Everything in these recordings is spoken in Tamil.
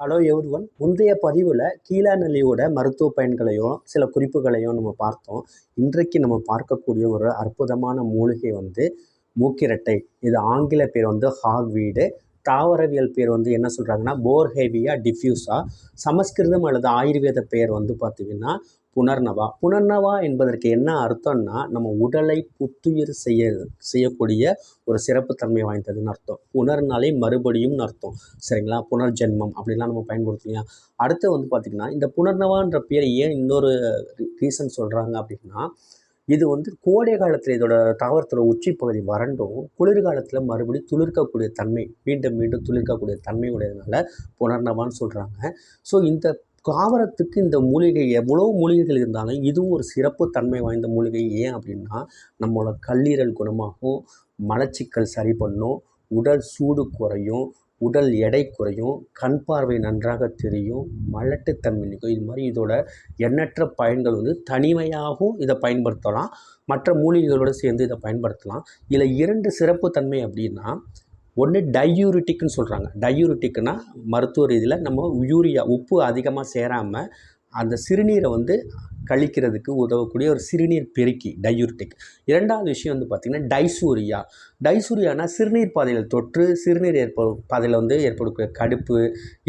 ஹலோ எவ்ரி ஒன் முந்தைய பதிவில் கீழாநெல்லியோட மருத்துவ பயன்களையும் சில குறிப்புகளையும் நம்ம பார்த்தோம். இன்றைக்கு நம்ம பார்க்கக்கூடிய ஒரு அற்புதமான மூலிகை வந்து மூக்கிரட்டை. இது ஆங்கில பேர் வந்து ஹாக்வீடு தாவரவியல் பேர் வந்து என்ன சொல்கிறாங்கன்னா போர்ஹேவியா டிஃப்யூஸா சமஸ்கிருதம் அல்லது ஆயுர்வேத பேர் வந்து பார்த்திங்கன்னா புனர்னவா புனர்னவா என்பதற்கு என்ன அர்த்தம்னா நம்ம உடலை புத்துயிர் செய்ய செய்யக்கூடிய ஒரு சிறப்புத்தன்மை வாய்ந்ததுன்னு அர்த்தம். புனர்னாலே மறுபடியும்னு அர்த்தம். சரிங்களா? புனர்ஜென்மம் அப்படிலாம் நம்ம பயன்படுத்தலையா அடுத்து வந்து பார்த்திங்கன்னா இந்த புனர்னவான்ற பேர் ஏன் இன்னொரு ரீசன் சொல்கிறாங்க அப்படின்னா இது வந்து கோடை காலத்தில் இதோட தாவரத்தோட உச்சி பகுதி வறண்டும் குளிர்காலத்தில் மறுபடியும் துளிர்க்கக்கூடிய தன்மை மீண்டும் மீண்டும் துளிர்க்கக்கூடிய தன்மை உடையதுனால புனர்னவான்னு சொல்கிறாங்க ஸோ இந்த தாவரத்துக்கு இந்த மூலிகை எவ்வளோ மூலிகைகள் இருந்தாலும் இதுவும் ஒரு சிறப்பு தன்மை வாய்ந்த மூலிகை. ஏன் அப்படின்னா நம்மளோட கல்லீரல் குணமாகும் மலச்சிக்கல் சரி பண்ணும் உடல் சூடு குறையும் உடல் எடை குறையும் கண் பார்வை நன்றாக தெரியும் மலட்டுத்தன்மை நிற்கும் இது மாதிரி இதோட எண்ணற்ற பயன்கள் வந்து தனிமையாகவும் இதை பயன்படுத்தலாம். மற்ற மூலிகைகளோடு சேர்ந்து இதை பயன்படுத்தலாம். இதில் இரண்டு சிறப்பு தன்மை அப்படின்னா ஒன்று டையூரிட்டிக்னு சொல்கிறாங்க டையூரிட்டிக்னால் மருத்துவ ரீதியில் நம்ம யூரியா உப்பு அதிகமாக சேராமல் அந்த சிறுநீரை வந்து கழிக்கிறதுக்கு உதவக்கூடிய ஒரு சிறுநீர் பெருக்கி டயூர்டிக் இரண்டாவது விஷயம் வந்து பார்த்திங்கன்னா டைசூரியா டைசூரியானா சிறுநீர் பாதையில் தொற்று சிறுநீர் ஏற்படும் பாதையில் வந்து ஏற்படக்கூடிய கடுப்பு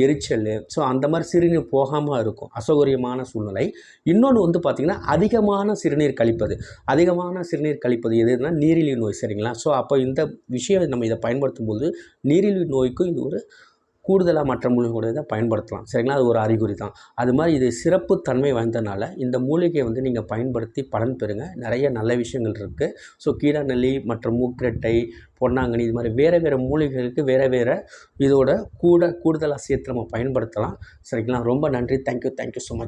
எரிச்சல். ஸோ அந்த மாதிரி சிறுநீர் போகாமல் இருக்கும். அசௌகரியமான சூழ்நிலை. இன்னொன்று வந்து பார்த்திங்கன்னா அதிகமான சிறுநீர் கழிப்பது. அதிகமான சிறுநீர் கழிப்பது எதுனா நீரிழிவு நோய் சரிங்களா? ஸோ அப்போ இந்த விஷயம் நம்ம இதை பயன்படுத்தும் போது நீரிழிவு நோய்க்கும் இது ஒரு கூடுதலாக மற்ற மூலிகை இதை பயன்படுத்தலாம். சரிங்களா? அது ஒரு அறிகுறி தான் அது மாதிரி இது சிறப்பு தன்மை வாய்ந்தனால இந்த மூலிகையை வந்து நீங்கள் பயன்படுத்தி பலன் பெறுங்க. நிறைய நல்ல விஷயங்கள் இருக்குது ஸோ கீழாநெல்லி மற்றும் மூக்கிரட்டை பொன்னாங்கனி இது மாதிரி வேறு வேறு மூலிகைகளுக்கு வேறு வேறு இதோட கூட கூடுதலாக சேர்த்து நம்ம பயன்படுத்தலாம். சரிங்களா? ரொம்ப நன்றி. Thank you thank you so much